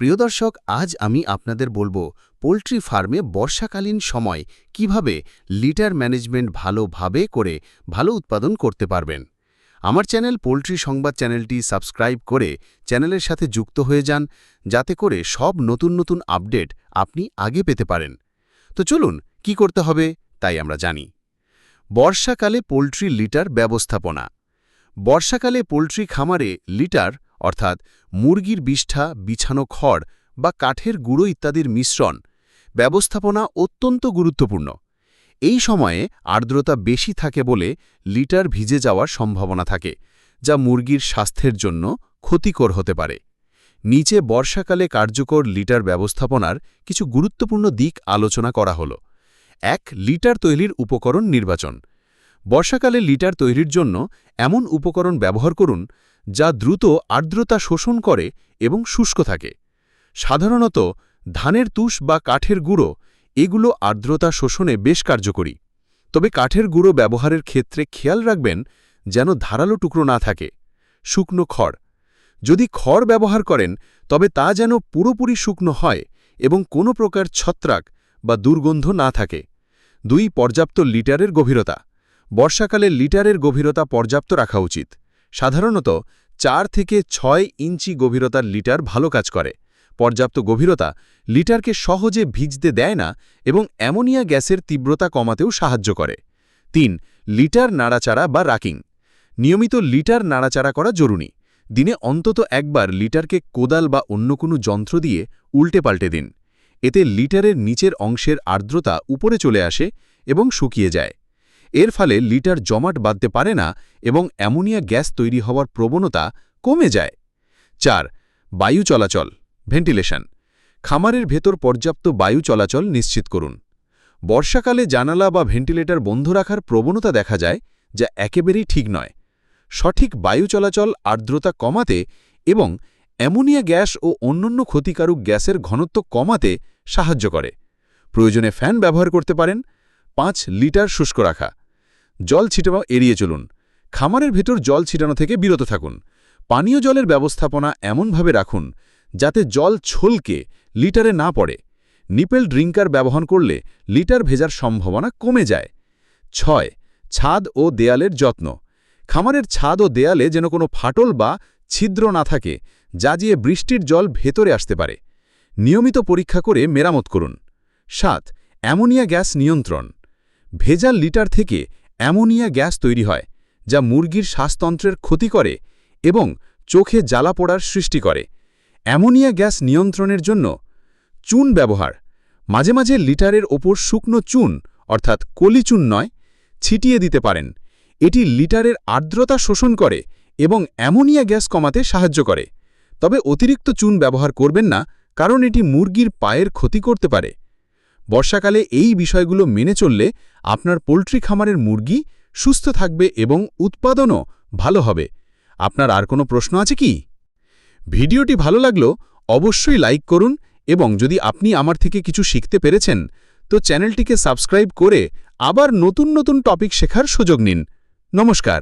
প্রিয় দর্শক, আজ আমি আপনাদের বলব, পোলট্রি ফার্মে বর্ষাকালীন সময় কীভাবে লিটার ম্যানেজমেন্ট ভালোভাবে করে ভালো উৎপাদন করতে পারবেন। আমার চ্যানেল পোলট্রি সংবাদ চ্যানেলটি সাবস্ক্রাইব করে চ্যানেলের সাথে যুক্ত হয়ে যান, যাতে করে সব নতুন নতুন আপডেট আপনি আগে পেতে পারেন। তো চলুন, কি করতে হবে তাই আমরা জানি। বর্ষাকালে পোলট্রি লিটার ব্যবস্থাপনা। বর্ষাকালে পোলট্রি খামারে লিটার অর্থাৎ মুরগির বিষ্ঠা, বিছানো খড় বা কাঠের গুঁড়ো ইত্যাদির মিশ্রণ, ব্যবস্থাপনা অত্যন্ত গুরুত্বপূর্ণ। এই সময়ে আর্দ্রতা বেশি থাকে বলে লিটার ভিজে যাওয়ার সম্ভাবনা থাকে, যা মুরগির স্বাস্থ্যের জন্য ক্ষতিকর হতে পারে। নিচে বর্ষাকালে কার্যকর লিটার ব্যবস্থাপনার কিছু গুরুত্বপূর্ণ দিক আলোচনা করা হল। এক, লিটার তৈরির উপকরণ নির্বাচন। বর্ষাকালে লিটার তৈরির জন্য এমন উপকরণ ব্যবহার করুন যা দ্রুত আর্দ্রতা শোষণ করে এবং শুষ্ক থাকে। সাধারণত ধানের তুষ বা কাঠের গুঁড়ো এগুলো আর্দ্রতা শোষণে বেশ কার্যকরী। তবে কাঠের গুঁড়ো ব্যবহারের ক্ষেত্রে খেয়াল রাখবেন যেন ধারালো টুকরো না থাকে। শুকনো খড়। যদি খড় ব্যবহার করেন, তবে তা যেন পুরোপুরি শুকনো হয় এবং কোনো প্রকার ছত্রাক বা দুর্গন্ধ না থাকে। দুই পর্যাপ্ত লিটারের গভীরতা। বর্ষাকালে লিটারের গভীরতা পর্যাপ্ত রাখা উচিত। সাধারণত চার থেকে ছয় ইঞ্চি গভীরতার লিটার ভালো কাজ করে। পর্যাপ্ত গভীরতা লিটারকে সহজে ভিজতে দেয় না এবং অ্যামোনিয়া গ্যাসের তীব্রতা কমাতেও সাহায্য করে। তিন, লিটার নাড়াচাড়া বা রাকিং। নিয়মিত লিটার নাড়াচাড়া করা জরুরি। দিনে অন্তত একবার লিটারকে কোদাল বা অন্য কোনো যন্ত্র দিয়ে উল্টে পাল্টে দিন। এতে লিটারের নিচের অংশের আর্দ্রতা উপরে চলে আসে এবং শুকিয়ে যায়। এর ফলে লিটার জমাট বাঁধতে পারে না এবং অ্যামোনিয়া গ্যাস তৈরি হওয়ার প্রবণতা কমে যায়। চার, বায়ু চলাচল, ভেন্টিলেশন। খামারের ভেতর পর্যাপ্ত বায়ু চলাচল নিশ্চিত করুন। বর্ষাকালে জানালা বা ভেন্টিলেটর বন্ধ রাখার প্রবণতা দেখা যায়, যা একেবারেই ঠিক নয়। সঠিক বায়ু চলাচল আর্দ্রতা কমাতে এবং অ্যামোনিয়া গ্যাস ও অন্যান্য ক্ষতিকারক গ্যাসের ঘনত্ব কমাতে সাহায্য করে। প্রয়োজনে ফ্যান ব্যবহার করতে পারেন। পাঁচ, লিটার শুষ্ক রাখা। জল ছিটানো এড়িয়ে চলুন। খামারের ভেতর জল ছিটানো থেকে বিরত থাকুন। পানীয় জলের ব্যবস্থাপনা এমনভাবে রাখুন যাতে জল ছলকে, লিটারে না পড়ে। নিপেল ড্রিঙ্কার ব্যবহার করলে লিটার ভেজার সম্ভাবনা কমে যায়। ছয়, ছাদ ও দেয়ালের যত্ন। খামারের ছাদ ও দেয়ালে যেন কোনো ফাটল বা ছিদ্র না থাকে যা দিয়ে বৃষ্টির জল ভেতরে আসতে পারে। নিয়মিত পরীক্ষা করে মেরামত করুন। সাত, অ্যামোনিয়া গ্যাস নিয়ন্ত্রণ। ভেজাল লিটার থেকে অ্যামোনিয়া গ্যাস তৈরি হয়, যা মুরগির শ্বাসতন্ত্রের ক্ষতি করে এবং চোখে জ্বালা পড়ার সৃষ্টি করে। অ্যামোনিয়া গ্যাস নিয়ন্ত্রণের জন্য চুন ব্যবহার। মাঝে মাঝে লিটারের ওপর শুকনো চুন, অর্থাৎ কলি চুন নয়, ছিটিয়ে দিতে পারেন। এটি লিটারের আর্দ্রতা শোষণ করে এবং অ্যামোনিয়া গ্যাস কমাতে সাহায্য করে। তবে অতিরিক্ত চুন ব্যবহার করবেন না, কারণ এটি মুরগির পায়ের ক্ষতি করতে পারে। বর্ষাকালে এই বিষয়গুলো মেনে চললে আপনার পোলট্রি খামারের মুরগি সুস্থ থাকবে এবং উৎপাদনও ভালো হবে। আপনার আর কোনো প্রশ্ন আছে কি? ভিডিওটি ভালো লাগল অবশ্যই লাইক করুন এবং যদি আপনি আমার থেকে কিছু শিখতে পেরেছেন, তো চ্যানেলটিকে সাবস্ক্রাইব করে আবার নতুন নতুন টপিক শেখার সুযোগ নিন। নমস্কার।